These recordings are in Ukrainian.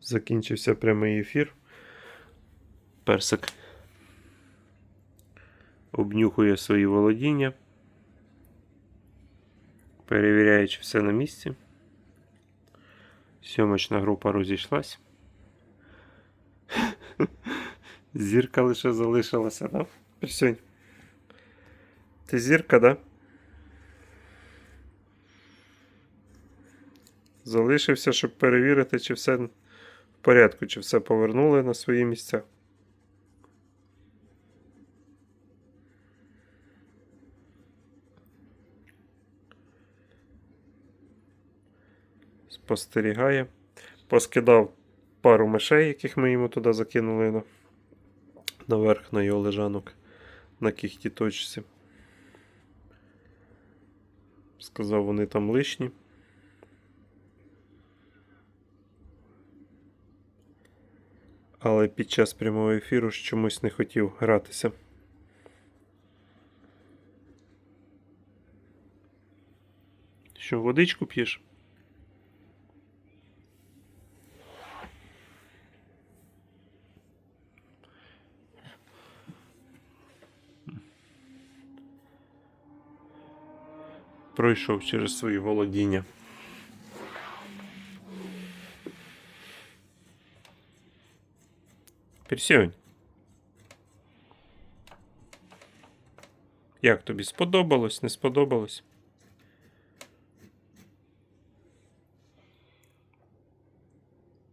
Закінчився прямий ефір. Персик обнюхує свої володіння. Перевіряє, чи все на місці. Сьомочна група розійшлась. Зірка лише залишилася, да? Присунь. Ти зірка, да? Залишився, щоб перевірити, чи все порядку, чи все повернули на свої місця. Спостерігає. Поскидав пару мишей, яких ми йому туди закинули на, наверх на його лежанок на кіхті точці. Сказав, вони там лишні. Але під час прямого ефіру ж чомусь не хотів гратися. Що, водичку п'єш? Пройшов через свої володіння. Персюнь. Як тобі сподобалось, не сподобалось?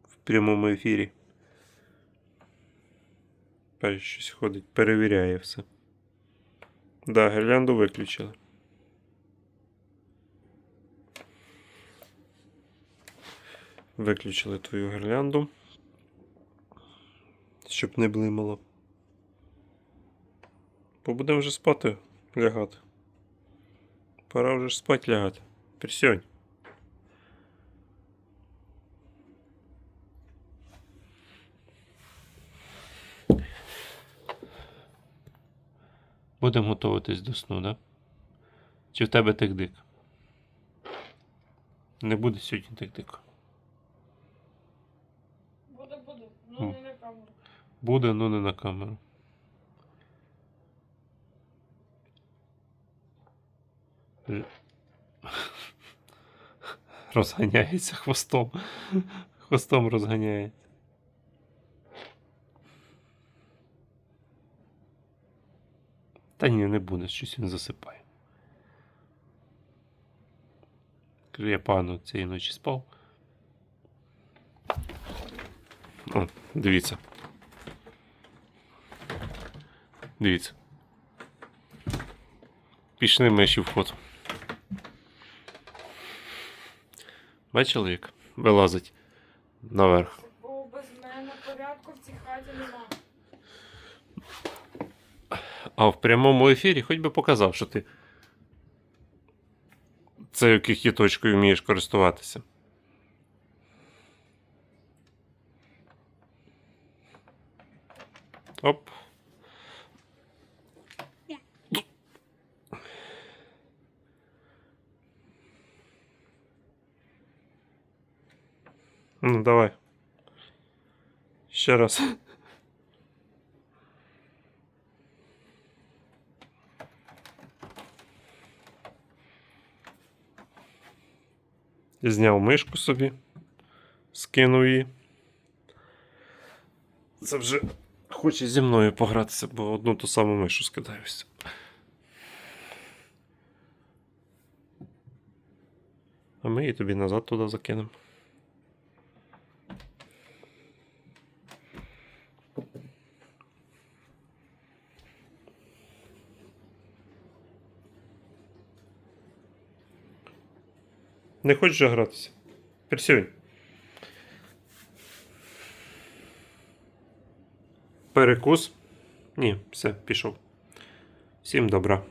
В прямому ефірі. Перше щось ходить, перевіряє все. Да, гірлянду виключили. Виключили твою гірлянду щоб не блимало. Побудемо вже спати лягати. Пора вже спати лягати. Присьонь. Будемо готуватись до сну, да? Чи в тебе тик-дик? Не буде сьогодні тик-дику. Буде, буде. М. Ну не на камеру. Буде, ну не на камеру. Розганяється хвостом. Хвостом розганяється. Та ні, не буде, щось він засипає. Я погано цієї ночі спав. О, дивіться. Дивіться. Пішли миші в ход. Бачили, як вилазить наверх. Бо без мене порядку в цій хаті нема. А в прямому ефірі хоч би показав, що ти цією кихіточкою вмієш користуватися. Оп. Ну, давай. Ще раз. Зняв мишку собі, скинув її. Це вже хоче зі мною погратися, бо одну ту саму мишу скидаюся. А ми її тобі назад туди закинемо. Не хочеш же гратися? Персюнь. Перекус. Ні, все, пішов. Всім добра.